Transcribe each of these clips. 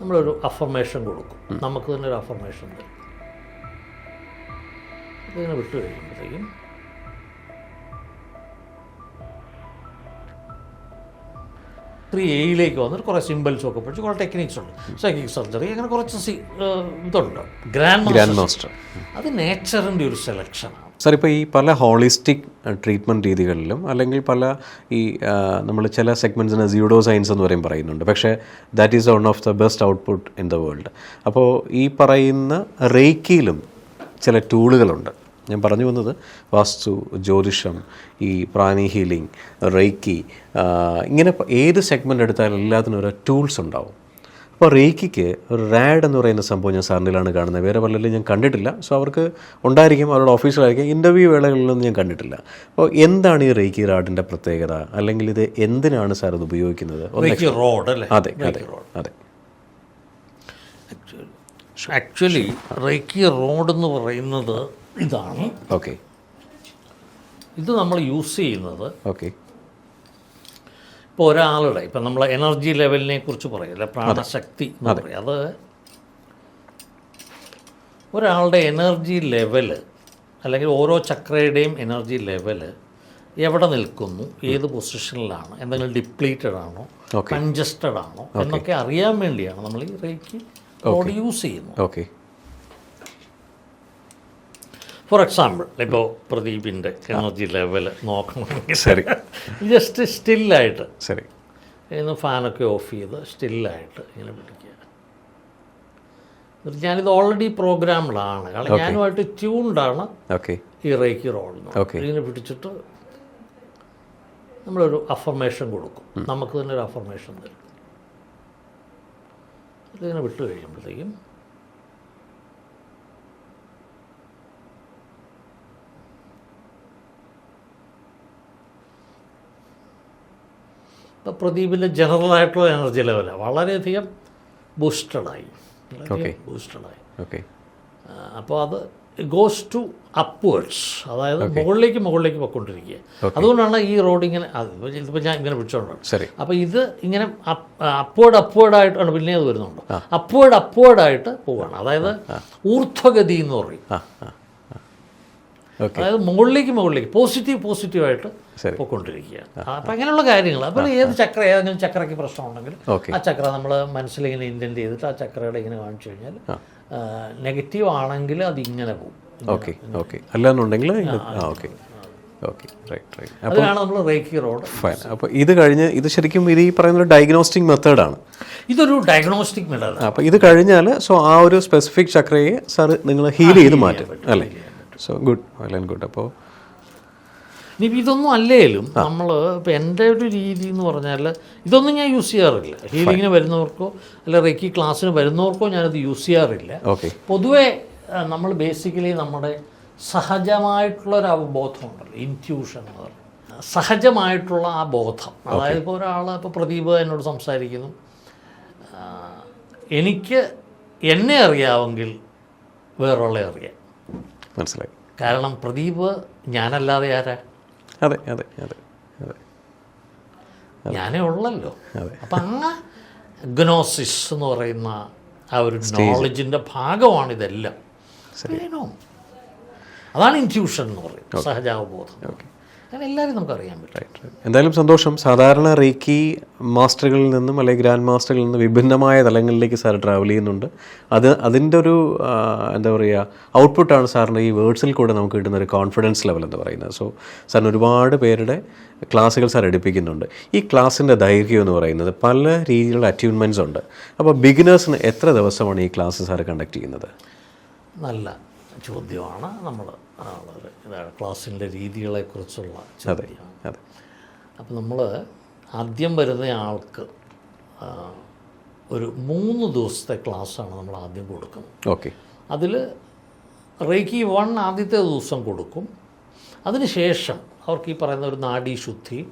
നമ്മളൊരു അഫർമേഷൻ കൊടുക്കും. നമുക്ക് തന്നെ ഒരു അഫർമേഷൻ തരും. ഇതിങ്ങനെ വിട്ടു കഴിയുമ്പോഴത്തേക്കും ത്രീ എയിലേക്ക് വന്നിട്ട് കുറേ സിമ്പിൾസും ഒക്കെ പഠിച്ച് കുറേ ടെക്നിക്സ് ഉണ്ട്. സൈക്കിക് സർജറി അങ്ങനെ കുറച്ച് സി ഇതുണ്ട്. ഗ്രാൻഡ് മാസ്റ്റർ അത് നേച്ചറിന്റെ ഒരു സെലക്ഷനാണ് സാർ ഇപ്പോൾ ഈ പല ഹോളിസ്റ്റിക് ട്രീറ്റ്മെന്റ് രീതികളിലും അല്ലെങ്കിൽ പല ഈ നമ്മൾ ചില സെഗ്മെന്റ്സിന് സീഡോ സയൻസ് എന്ന് പറയും പറയുന്നുണ്ട്. പക്ഷേ that is one of the best output in the world അപ്പോൾ ഈ പറയുന്ന റേക്കിയിലും ചില ടൂളുകളുണ്ട് ഞാൻ പറഞ്ഞു വന്നത് വാസ്തു ജ്യോതിഷം ഈ പ്രാണി ഹീലിംഗ് റേക്കി ഇങ്ങനെ ഏത് സെഗ്മെന്റ് എടുത്താലും എല്ലാത്തിനും ഓരോ ടൂൾസ് ഉണ്ടാവും. അപ്പോൾ റേക്കിക്ക് ഒരു റാഡ് എന്ന് പറയുന്ന സംഭവം ഞാൻ സാറിനിലാണ് കാണുന്നത്. വേറെ പലരിലും ഞാൻ കണ്ടിട്ടില്ല. സോ അവർക്ക് ഉണ്ടായിരിക്കും അവരുടെ ഓഫീസിലായിരിക്കും ഇന്റർവ്യൂ വേളകളിലൊന്നും ഞാൻ കണ്ടിട്ടില്ല. അപ്പോൾ എന്താണ് ഈ റേക്കി റാഡിന്റെ പ്രത്യേകത? അല്ലെങ്കിൽ ഇത് എന്തിനാണ് സാർ ഇത് ഉപയോഗിക്കുന്നത്? റോഡ് അല്ലേ? അതെ അതെ അതെ. ആക്ച്വലി റേക്കി റോഡ് എന്ന് പറയുന്നത് ഇതാണ്. ഓക്കെ. ഇത് നമ്മൾ യൂസ് ചെയ്യുന്നത് ഓക്കെ. ഇപ്പോൾ ഒരാളുടെ ഇപ്പം നമ്മൾ എനർജി ലെവലിനെ കുറിച്ച് പറയില്ല പ്രാണശക്തി എന്ന് പറയും. അത് ഒരാളുടെ എനർജി ലെവൽ അല്ലെങ്കിൽ ഓരോ ചക്രയുടെയും എനർജി ലെവൽ എവിടെ നിൽക്കുന്നു ഏത് പൊസിഷനിലാണ് എന്തെങ്കിലും ഡിപ്ലീറ്റഡ് ആണോ. കൺജസ്റ്റഡ് ആണോ എന്നൊക്കെ അറിയാൻ വേണ്ടിയാണ് നമ്മൾ ഈ റേക്ക് പ്രൊഡ്യൂസ് യൂസ് ചെയ്യുന്നത്. ഓക്കെ. ഫോർ എക്സാമ്പിൾ ഇപ്പോൾ പ്രദീപിന്റെ എനർജി ലെവൽ നോക്കണമെങ്കിൽ ശരി. ജസ്റ്റ് സ്റ്റില്ലായിട്ട് ശരി. ഇന്ന് ഫാനൊക്കെ ഓഫ് ചെയ്ത് സ്റ്റില്ലായിട്ട് ഇങ്ങനെ പിടിക്കുക. എന്നിട്ട് ഞാനിത് ഓൾറെഡി പ്രോഗ്രാമിലാണ് കാരണം ഞാനുമായിട്ട് ട്യൂൺഡാണ് ഓക്കെ ഈ റേക്കി റോൾ Okay. ഇങ്ങനെ പിടിച്ചിട്ട് നമ്മളൊരു അഫർമേഷൻ കൊടുക്കും. നമുക്ക് തന്നെ ഒരു അഫർമേഷൻ തരും. ഇതിങ്ങനെ വിട്ടു കഴിയുമ്പോഴത്തേക്കും ഇപ്പോൾ ജനറൽ ആയിട്ടുള്ള എനർജി ലെവലാണ് വളരെയധികം ബൂസ്റ്റഡായി. ബൂസ്റ്റഡായി. ഓക്കെ അപ്പോൾ അത് ഗോസ് ടു അപ്വേർഡ്സ്. അതായത് മുകളിലേക്ക് മുകളിലേക്ക് പൊയ്ക്കൊണ്ടിരിക്കുക. അതുകൊണ്ടാണ് ഈ റോഡ് ഇങ്ങനെ ഇതിപ്പോൾ ഞാൻ ഇങ്ങനെ പിടിച്ചോണ്ടാണ് ശരി. അപ്പോൾ ഇത് ഇങ്ങനെ അപ്വേർഡ് അപ്വേർഡായിട്ടാണ് പിന്നെ അത് വരുന്നുണ്ട്. അപ്വേർഡ് അപ്വേർഡായിട്ട് പോവുകയാണ് അതായത് ഊർധ്വഗതി എന്ന് പറയും. അതായത് മുകളിലേക്ക് മുകളിലേക്ക് പോസിറ്റീവ് പോസിറ്റീവായിട്ട് പോയിക്കൊണ്ടിരിക്കുകയാണ്. പോയിക്കൊണ്ടിരിക്കുക അപ്പം അങ്ങനെയുള്ള കാര്യങ്ങൾ. അപ്പോൾ ഏത് ചക്ര ഏതെങ്കിലും ചക്രയ്ക്ക് പ്രശ്നമുണ്ടെങ്കിൽ ആ ചക്ര നമ്മൾ മനസ്സിലിങ്ങനെ ഇന്റന്റ് ചെയ്തിട്ട് ആ ചക്രയുടെ ഇങ്ങനെ കാണിച്ചു കഴിഞ്ഞാൽ നെഗറ്റീവ് ആണെങ്കിൽ അത് ഇങ്ങനെ പോകും. Okay okay. അല്ലാന്നുണ്ടെങ്കിൽ ഓക്കെ. ഓക്കെ റൈറ്റ് റൈറ്റ് നമ്മൾ റേക്കി റോഡ്. ഫൈൻ. അപ്പോൾ ഇത് കഴിഞ്ഞ് ഇത് ശരിക്കും ഇത് ഈ പറയുന്ന ഒരു ഡയഗ്നോസ്റ്റിക് മെത്തേഡാണ് ഇതൊരു ഡയഗ്നോസ്റ്റിക് മെത്തേഡ് അപ്പോൾ ഇത് കഴിഞ്ഞാൽ സോ ആ ഒരു സ്പെസിഫിക് ചക്രയെ സാർ നിങ്ങൾ ഹീൽ ചെയ്ത് മാറ്റും അല്ലേ? So good well and good അപ്പോൾ ഇനിയിപ്പോൾ ഇതൊന്നും അല്ലേലും നമ്മൾ ഇപ്പം എന്റെ ഒരു രീതി എന്ന് പറഞ്ഞാൽ ഇതൊന്നും ഞാൻ യൂസ് ചെയ്യാറില്ല. ഹീലിങ്ങിന് വരുന്നവർക്കോ അല്ല റേക്കി ക്ലാസ്സിന് വരുന്നവർക്കോ ഞാനത് യൂസ് ചെയ്യാറില്ല. ഓക്കെ പൊതുവേ നമ്മൾ ബേസിക്കലി നമ്മുടെ സഹജമായിട്ടുള്ള ഒരു അവബോധമുണ്ടല്ലോ. ഇന്റ്യൂഷൻ എന്ന് പറയുന്നത് സഹജമായിട്ടുള്ള ആ ബോധം. അതായത് ഇപ്പോൾ ഒരാൾ ഇപ്പോൾ പ്രദീപ് എന്നോട് സംസാരിക്കുന്നു. എനിക്ക് എന്നെ അറിയാമെങ്കിൽ വേറൊരാളെ അറിയാം. മനസ്സിലായി. കാരണം പ്രദീപ് ഞാനല്ലാതെ ആരാ? അതെ അതെ അതെ അതെ. ഞാനേ ഉള്ളല്ലോ. അപ്പം ആ ഗ്നോസിസ് എന്ന് പറയുന്ന ആ ഒരു നോളജിന്റെ ഭാഗമാണ് ഇതെല്ലാം വേണോ അതാണ് ഇന്റ്യൂഷൻ എന്ന് പറയുന്നത്. സഹജാവബോധം. ഓക്കെ എല്ലാവരും നമുക്ക് അറിയാൻ പറ്റും. എന്തായാലും സന്തോഷം. സാധാരണ റേക്കി മാസ്റ്ററുകളിൽ നിന്നും അല്ലെങ്കിൽ ഗ്രാൻഡ് മാസ്റ്ററുകളിൽ നിന്നും വിഭിന്നമായ തലങ്ങളിലേക്ക് സാർ ട്രാവൽ ചെയ്യുന്നുണ്ട്. അത് അതിന്റെ ഒരു എന്താ പറയുക ഔട്ട്പുട്ടാണ് സാറിന്റെ ഈ വേർഡ്സിൽ കൂടെ നമുക്ക് കിട്ടുന്ന ഒരു കോൺഫിഡൻസ് ലെവൽ എന്ന് പറയുന്നത്. സോ സാറിന് ഒരുപാട് പേരുടെ ക്ലാസ്സുകൾ സാർ എടുപ്പിക്കുന്നുണ്ട്. ഈ ക്ലാസ്സിന്റെ ദൈർഘ്യം എന്ന് പറയുന്നത് പല രീതിയിലുള്ള അറ്റ്യൂൺമെന്റ്സ് ഉണ്ട്. അപ്പോൾ ബിഗിനേഴ്സിന് എത്ര ദിവസമാണ് ഈ ക്ലാസ് സാർ കണ്ടക്ട് ചെയ്യുന്നത്? നല്ല ചോദ്യമാണ് നമ്മൾ വളരെ ഇതാണ് ക്ലാസ്സിന്റെ രീതികളെക്കുറിച്ചുള്ള അതെ ചോദ്യം. അതെ. അപ്പോൾ നമ്മൾ ആദ്യം വരുന്ന ആൾക്ക് ഒരു മൂന്ന് ദിവസത്തെ ക്ലാസ്സാണ് നമ്മൾ ആദ്യം കൊടുക്കുന്നത്. ഓക്കെ. അതിൽ റേക്കി വൺ ആദ്യത്തെ ദിവസം കൊടുക്കും. അതിനുശേഷം അവർക്ക് ഈ പറയുന്ന ഒരു നാഡീശുദ്ധി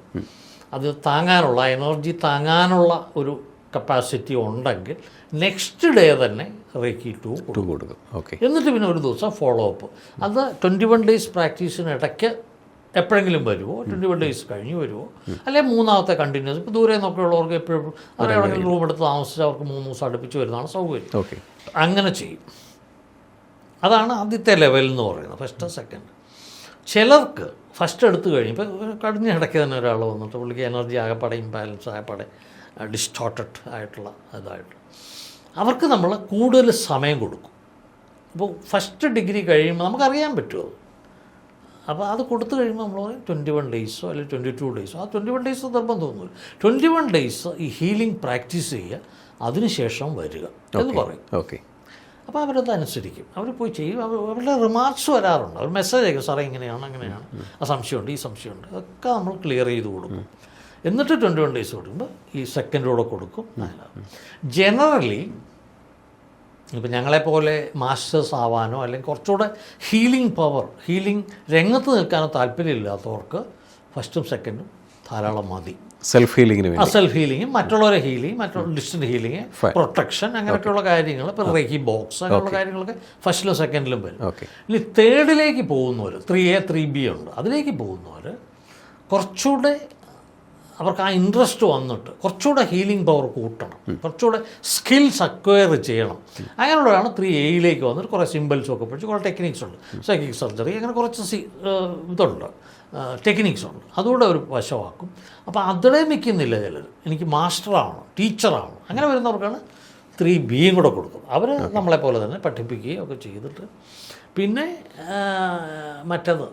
അത് താങ്ങാനുള്ള എനർജി താങ്ങാനുള്ള ഒരു കപ്പാസിറ്റി ഉണ്ടെങ്കിൽ നെക്സ്റ്റ് ഡേ തന്നെ റേക്കി ടു കൊടുക്കും. ഓക്കെ എന്നിട്ട് പിന്നെ ഒരു ദിവസം ഫോളോ അപ്പ് അത് ട്വന്റി വൺ ഡേയ്സ് പ്രാക്ടീസിന് ഇടയ്ക്ക് എപ്പോഴെങ്കിലും വരുമോ ട്വന്റി വൺ ഡേയ്സ് കഴിഞ്ഞ് വരുമോ അല്ലെങ്കിൽ മൂന്നാമത്തെ കണ്ടിന്യൂസ് ഇപ്പോൾ ദൂരെ നോക്കിയുള്ളവർക്ക് എപ്പോഴും അവരെവിടെയെങ്കിലും റൂം എടുത്ത് താമസിച്ച് അവർക്ക് മൂന്ന് ദിവസം അടുപ്പിച്ച് വരുന്നതാണ് സൗകര്യം. ഓക്കെ അങ്ങനെ ചെയ്യും. അതാണ് ആദ്യത്തെ ലെവൽ എന്ന് പറയുന്നത് ഫസ്റ്റ് സെക്കൻഡ് ചിലർക്ക് ഫസ്റ്റ് എടുത്തു കഴിഞ്ഞ് ഇപ്പോൾ കഴിഞ്ഞ ഇടയ്ക്ക് തന്നെ ഒരാൾ വന്നിട്ട് പുള്ളിക്ക് എനർജി ആകെപ്പാടെ ഇംബാലൻസ് ആകപ്പാടെ ഡിസ്റ്റോർട്ടഡ് ആയിട്ടുള്ള ഇതായിട്ട് അവർക്ക് നമ്മൾ കൂടുതൽ സമയം കൊടുക്കും. അപ്പോൾ ഫസ്റ്റ് ഡിഗ്രി കഴിയുമ്പോൾ നമുക്കറിയാൻ പറ്റുമോ? അപ്പോൾ അത് കൊടുത്തു കഴിയുമ്പോൾ നമ്മൾ പറയും ട്വന്റി വൺ ഡേയ്സോ അല്ലെങ്കിൽ ട്വന്റി ടു ഡേയ്സോ ആ ട്വന്റി വൺ ഡേയ്സ് തോന്നുന്നു ട്വന്റി വൺ ഡേയ്സ് ഈ ഹീലിംഗ് പ്രാക്ടീസ് ചെയ്യുക അതിനുശേഷം വരിക എന്ന് പറയും. ഓക്കെ അപ്പോൾ അവരത് അനുസരിക്കും. അവർ പോയി ചെയ്യും. അവർ അവരുടെ റിമാർക്സ് വരാറുണ്ട്. അവർ മെസ്സേജ് അയക്കും. സാറേ ഇങ്ങനെയാണ് അങ്ങനെയാണ് ആ സംശയമുണ്ട് ഈ സംശയമുണ്ട്. അതൊക്കെ നമ്മൾ ക്ലിയർ ചെയ്ത് കൊടുക്കും. എന്നിട്ട് ട്വന്റി വൺ ഡേയ്സ് കൊടുക്കുമ്പോൾ ഈ സെക്കൻഡോടെ കൊടുക്കും. ജനറലി ഇപ്പം ഞങ്ങളെപ്പോലെ മാസ്റ്റേഴ്സ് ആവാനോ അല്ലെങ്കിൽ കുറച്ചുകൂടെ ഹീലിംഗ് പവർ ഹീലിംഗ് രംഗത്ത് നിൽക്കാനോ താല്പര്യമില്ലാത്തവർക്ക് ഫസ്റ്റും സെക്കൻഡും ധാരാളം മതി. സെൽഫ് ഹീലിംഗിന് വേണ്ടി. ആ സെൽഫ് ഹീലിംഗ് മറ്റുള്ളവരെ ഹീലിംഗ് മറ്റുള്ള ഡിസ്റ്റന്റ് ഹീലിംഗ് പ്രൊട്ടക്ഷൻ അങ്ങനെയൊക്കെയുള്ള കാര്യങ്ങൾ ഇപ്പോൾ റേക്കി ബോക്സ് അങ്ങനെയുള്ള കാര്യങ്ങളൊക്കെ ഫസ്റ്റിലും സെക്കൻഡിലും വരും. ഇനി തേർഡിലേക്ക് പോകുന്നവർ ത്രീ എ ത്രീ ബി ഉണ്ട്. അതിലേക്ക് പോകുന്നവർ കുറച്ചുകൂടെ അവർക്ക് ആ ഇൻട്രസ്റ്റ് വന്നിട്ട് കുറച്ചുകൂടെ ഹീലിംഗ് പവർ കൂട്ടണം. കുറച്ചുകൂടെ സ്കിൽസ് അക്വയർ ചെയ്യണം. അങ്ങനെയുള്ളവരാണ് ത്രീ എയിലേക്ക് വന്നിട്ട് കുറേ സിമ്പിൾസും ഒക്കെ പഠിച്ച് കുറേ ടെക്നിക്സ് ഉണ്ട്. സൈക്കിക് സർജറി അങ്ങനെ കുറച്ച് ഇതുണ്ട്. ടെക്നിക്സ് ഉണ്ട്. അതുകൂടെ ഒരു വശമാക്കും. അപ്പോൾ അതിടെ നിൽക്കുന്നില്ല ചിലർ എനിക്ക് മാസ്റ്ററാണ് ടീച്ചറാണ് അങ്ങനെ വരുന്നവർക്കാണ് ത്രീ ബിയും കൂടെ കൊടുക്കുന്നത് അവർ നമ്മളെപ്പോലെ തന്നെ പഠിപ്പിക്കുകയും ഒക്കെ ചെയ്തിട്ട്. പിന്നെ മറ്റത്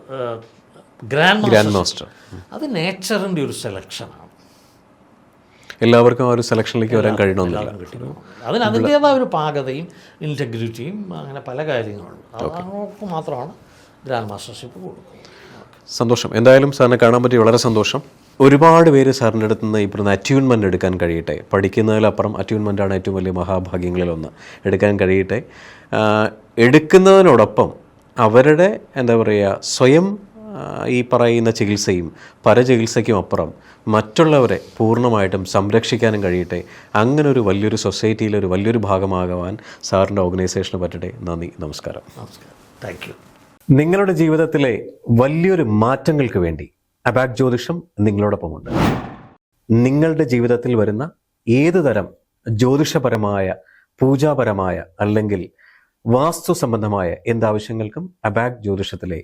ഗ്രാൻഡ് മാസ്റ്റർ അത് നേച്ചറിന്റെ ഒരു സെലക്ഷനാണ് എല്ലാവർക്കും ആ ഒരു സെലക്ഷനിലേക്ക് വരാൻ കഴിയണമെന്നില്ല. അതിന് അതിന്റേതായ ഒരു പാകതയും ഇന്റഗ്രിറ്റിയും അങ്ങനെ പല കാര്യങ്ങളുണ്ട്. അവർക്ക് മാത്രമാണ് ഗ്രാൻഡ് മാസ്റ്റർഷിപ്പ് കൊടുക്കുന്നത്. സന്തോഷം. എന്തായാലും സാറിനെ കാണാൻ പറ്റി വളരെ സന്തോഷം. ഒരുപാട് പേര് സാറിന്റെ അടുത്ത് നിന്ന് ഇപ്പോൾ പറയുന്ന അറ്റ്യൂൺമെന്റ് എടുക്കാൻ കഴിയട്ടെ. പഠിക്കുന്നതിലപ്പുറം അറ്റ്യൂൺമെന്റാണ് ഏറ്റവും വലിയ മഹാഭാഗ്യങ്ങളിലൊന്ന് എടുക്കാൻ കഴിയട്ടെ. എടുക്കുന്നതിനോടൊപ്പം അവരുടെ എന്താ പറയുക സ്വയം ഈ പറയുന്ന ചികിത്സയും പരചികിത്സയ്ക്കും അപ്പുറം മറ്റുള്ളവരെ പൂർണമായിട്ടും സംരക്ഷിക്കാനും കഴിയട്ടെ. അങ്ങനെ ഒരു വലിയൊരു സൊസൈറ്റിയിലെ ഒരു വലിയൊരു ഭാഗമാകുവാൻ സാറിന്റെ ഓർഗനൈസേഷന് പറ്റട്ടെ. നന്ദി. നമസ്കാരം. നമസ്കാരം. താങ്ക് യു നിങ്ങളുടെ ജീവിതത്തിലെ വലിയൊരു മാറ്റങ്ങൾക്ക് വേണ്ടി അബാക് ജ്യോതിഷം നിങ്ങളോടൊപ്പമുണ്ട്. നിങ്ങളുടെ ജീവിതത്തിൽ വരുന്ന ഏത് തരം ജ്യോതിഷപരമായ പൂജാപരമായ അല്ലെങ്കിൽ വാസ്തു സംബന്ധമായ എന്താവശ്യങ്ങൾക്കും അബാക് ജ്യോതിഷത്തിലെ